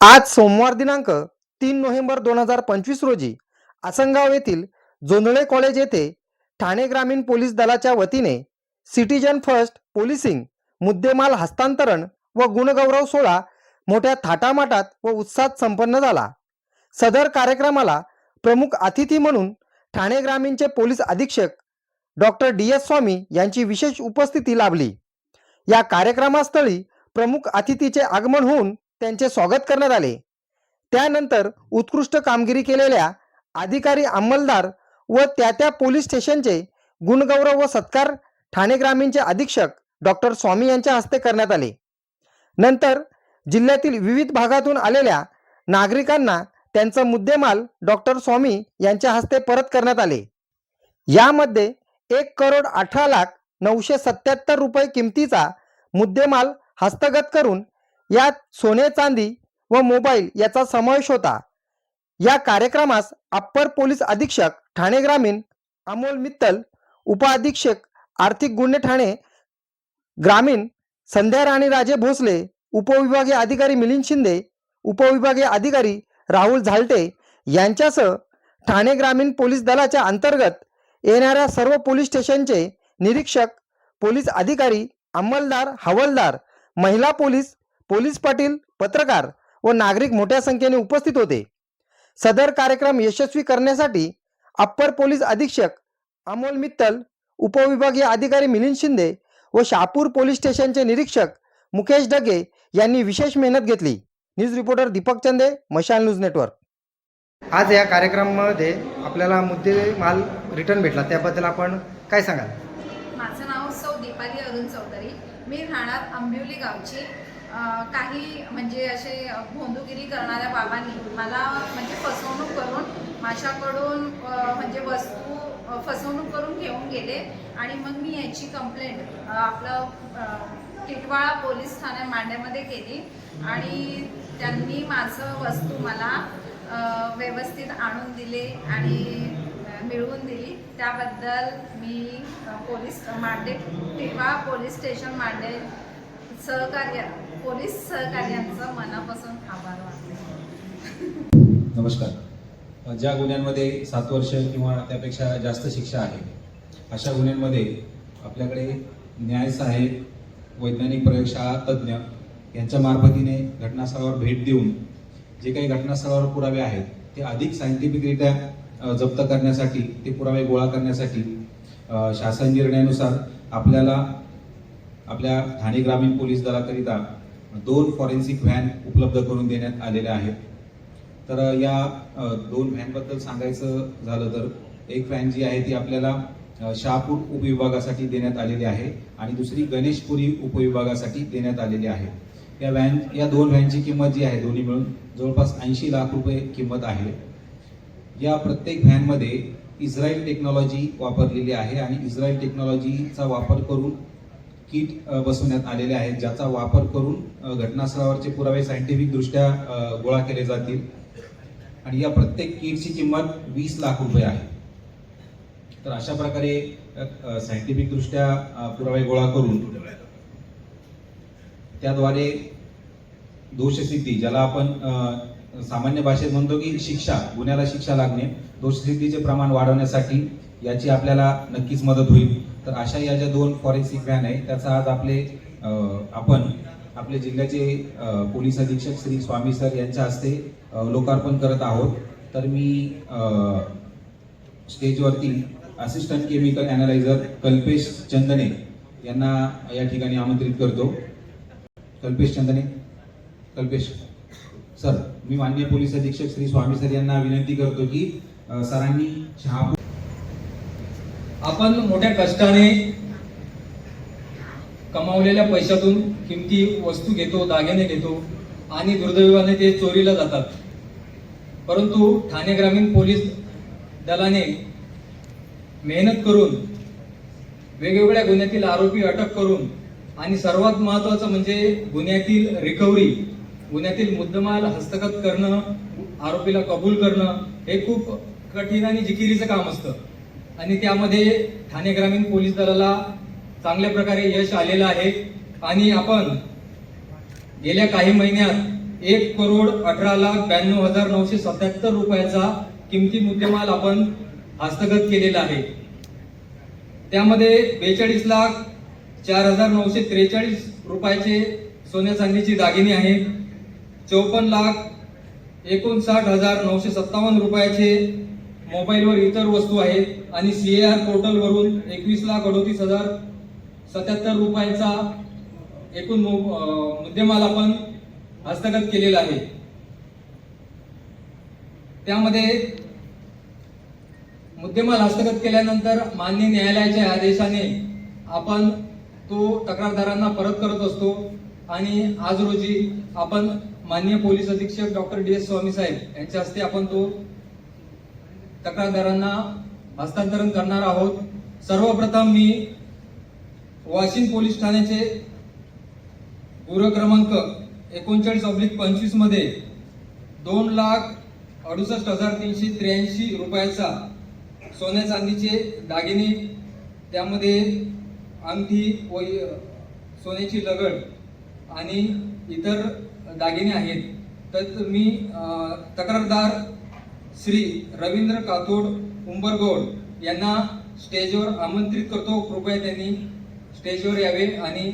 आज सोमवार दिनांक तीन नोव्हेंबर दोन हजार पंचवीस रोजी आसनगाव येथील जोंधळे कॉलेज येथे ठाणे ग्रामीण पोलीस दलाच्या वतीने सिटीजन फर्स्ट पोलिसिंग मुद्देमाल हस्तांतरण व गुणगौरव सोहळा मोठ्या थाटामाटात व उत्साहात संपन्न झाला. सदर कार्यक्रमाला प्रमुख अतिथी म्हणून ठाणे ग्रामीणचे पोलीस अधीक्षक डॉक्टर डी. एस स्वामी यांची विशेष उपस्थिती लाभली. या कार्यक्रमास्थळी प्रमुख अतिथीचे आगमन होऊन त्यांचे स्वागत करण्यात आले. त्यानंतर उत्कृष्ट कामगिरी केलेल्या अधिकारी अंमलदार व त्या त्या पोलीस स्टेशनचे गुणगौरव व सत्कार ठाणे ग्रामीणचे अधीक्षक डॉक्टर स्वामी यांच्या हस्ते करण्यात आले. नंतर जिल्ह्यातील विविध भागातून आलेल्या नागरिकांना त्यांचा मुद्देमाल डॉक्टर स्वामी यांच्या हस्ते परत करण्यात आले. यामध्ये एक करोड अठरा लाख नऊशे सत्याहत्तर रुपये किमतीचा मुद्देमाल हस्तगत करून यात सोने चांदी व मोबाईल याचा समावेश होता. या कार्यक्रमास अप्पर पोलीस अधीक्षक ठाणे ग्रामीण अमोल मित्तल उपअधीक्षक आर्थिक गुन्हे ठाणे ग्रामीण संध्या राणी राजे भोसले उपविभागीय अधिकारी मिलिंद शिंदे उपविभागीय अधिकारी राहुल झालटे यांच्यासह ठाणे ग्रामीण पोलीस दलाच्या अंतर्गत येणाऱ्या सर्व पोलीस स्टेशनचे निरीक्षक पोलीस अधिकारी अंमलदार हवालदार महिला पोलीस पोलीस पाटील पत्रकार व नागरिक मोठ्या संख्येने उपस्थित होते. सदर कार्यक्रम यशस्वी करण्यासाठी अप्पर पोलीस अधीक्षक अमोल मित्तल उपविभागीय अधिकारी मिलिंद शिंदे व शहापूर पोलीस स्टेशनचे निरीक्षक मुकेश डगे यांनी विशेष मेहनत घेतली. न्यूज रिपोर्टर दीपक चंदे मशाल न्यूज नेटवर्क. आज या कार्यक्रमामध्ये आपल्याला मुद्दे माल रिटर्न भेटला. त्याबद्दल आपण काय सांगाल? माझं नाव सौ दीपाली अरुण चौधरी. मी राहणार आंबिवली गावची. काही म्हणजे असे भोंदूगिरी करणाऱ्या बाबांनी मला म्हणजे फसवणूक करून माझ्याकडून म्हणजे वस्तू फसवणूक करून घेऊन गेले. आणि मग मी याची कंप्लेंट आपलं टिटवाळा पोलीस ठाण्या मांड्यामध्ये केली. आणि त्यांनी माझं वस्तू मला व्यवस्थित आणून दिले आणि मिळवून दिली. त्याबद्दल मी police Mande Titwala police station Mande सहकार्य पोलीस सहकार्यांचं मनापासून आभार नमस्कार. ज्या गुन्ह्यांमध्ये सात वर्ष किंवा त्यापेक्षा जास्त शिक्षा आहे अशा गुन्ह्यांमध्ये आपल्याकडे न्याय वैज्ञानिक प्रयोगशाळा तज्ज्ञ यांच्या मार्फतीने घटनास्थळावर भेट देऊन जे काही घटनास्थळावर पुरावे आहेत ते अधिक सायंटिफिकरित्या जप्त करण्यासाठी ते पुरावे गोळा करण्यासाठी शासन निर्णयानुसार आपल्याला आपल्या ठाणे ग्रामीण पोलीस दलाकरिता दोन फॉरेन्सिक व्हॅन उपलब्ध करून देण्यात आलेल्या आहेत. तर या दोन व्हॅनबद्दल सांगायचं झालं तर एक व्हॅन जी आहे ती आपल्याला शहापूर उपविभागासाठी देण्यात आलेली आहे आणि दुसरी गणेशपुरी उपविभागासाठी देण्यात आलेली आहे. या व्हॅन या दोन व्हॅनची किंमत जी आहे दोन्ही मिळून जवळपास ऐंशी लाख रुपये किंमत आहे. या प्रत्येक व्हॅनमध्ये इस्रायल टेक्नॉलॉजी वापरलेली आहे आणि इस्रायल टेक्नॉलॉजीचा वापर करून किट बसवण्यात आलेले आहेत ज्याचा वापर करून घटनास्थळावरचे पुरावे सायंटिफिक दृष्ट्या गोळा केले जातील. आणि या प्रत्येक किटची किंमत वीस लाख रुपये आहे. तर अशा प्रकारे सायंटिफिक दृष्ट्या पुरावे गोळा करून त्याद्वारे दोषसिद्धी ज्याला आपण सामान्य भाषेत म्हणतो की शिक्षा गुन्ह्याला शिक्षा लागणे दोषसिद्धीचे प्रमाण वाढवण्यासाठी याची आपल्याला नक्कीच मदत होईल. तर अशा या ज्या दोन फॉरेन्सिक व्हॅन आहे त्याचा आज आपले आपण आपले जिल्ह्याचे पोलीस अधीक्षक श्री स्वामी सर यांच्या हस्ते लोकार्पण करत आहोत. तर मी स्टेजवरती assistant chemical analyser Kalpesh Chandane यांना या ठिकाणी आमंत्रित करतो. कल्पेश चंदने कल्पेश सर मी माननीय पोलीस अधीक्षक श्री स्वामी सर यांना विनंती करतो की सरांनी शहापूर आपण मोठ्या कष्टाने कमावलेल्या पैशातून किमती वस्तू घेतो दागिने घेतो आणि दुर्दैवाने ते चोरीला जातात. परंतु ठाणे ग्रामीण पोलीस दलाने मेहनत करून वेगवेगळ्या गुन्ह्यातील आरोपी अटक करून आणि सर्वात महत्त्वाचं म्हणजे गुन्ह्यातील रिकव्हरी गुन्ह्यातील मुद्देमाल हस्तगत करणं आरोपीला कबूल करणं हे खूप कठीण आणि जिकिरीचं काम असतं. आणि त्यामध्ये ठाणे ग्रामीण पोलीस दलाला चांगल्या प्रकारे यश आलेलं आहे. आणि आपण गेल्या काही महिन्यात एक करोड अठरा लाख ब्याण्णव हजार नऊशे सत्याहत्तर रुपयाचा किमती मुद्देमाल आपण हस्तगत केलेला आहे. त्यामध्ये बेचाळीस लाख चार हजार नऊशे त्रेचाळीस रुपयाचे सोन्या चांदीची दागिने आहेत. चौपन्न लाख एकोणसाठ हजार नऊशे सत्तावन्न रुपयाचे मोबाईलवर इतर वस्तू आहेत आणि सी ए आर पोर्टलवरून एकवीस लाख अडोतीस हजार सत्याहत्तर रुपयांचा एकूण मो- मुद्देमाल आपण हस्तगत केलेला आहे. त्यामध्ये मुद्देमाल हस्तगत केल्यानंतर मान्य न्यायालयाच्या आदेशाने आपण तो तक्रारदारांना परत करत असतो आणि आज रोजी आपण मान्य पोलीस अधीक्षक डॉक्टर डी एस स्वामी साहेब यांच्या हस्ते आपण तो तक्रारदारांना हस्तांतरण करणार आहोत. सर्वप्रथम मी वाशिम पोलीस ठाण्याचे गुन्हा क्रमांक एकोणचाळीस ऑब्लिक पंचवीसमध्ये दोन लाख अडुसष्ट हजार तीनशे त्र्याऐंशी रुपयाचा सोन्या चांदीचे दागिने त्यामध्ये अंगठी व सोन्याची लगड आणि इतर दागिने आहेत. तर मी तक्रारदार श्री रवींद्र कातोड उंबरगोड यांना स्टेजवर आमंत्रित करतो. कृपया त्यांनी स्टेजवर यावे आणि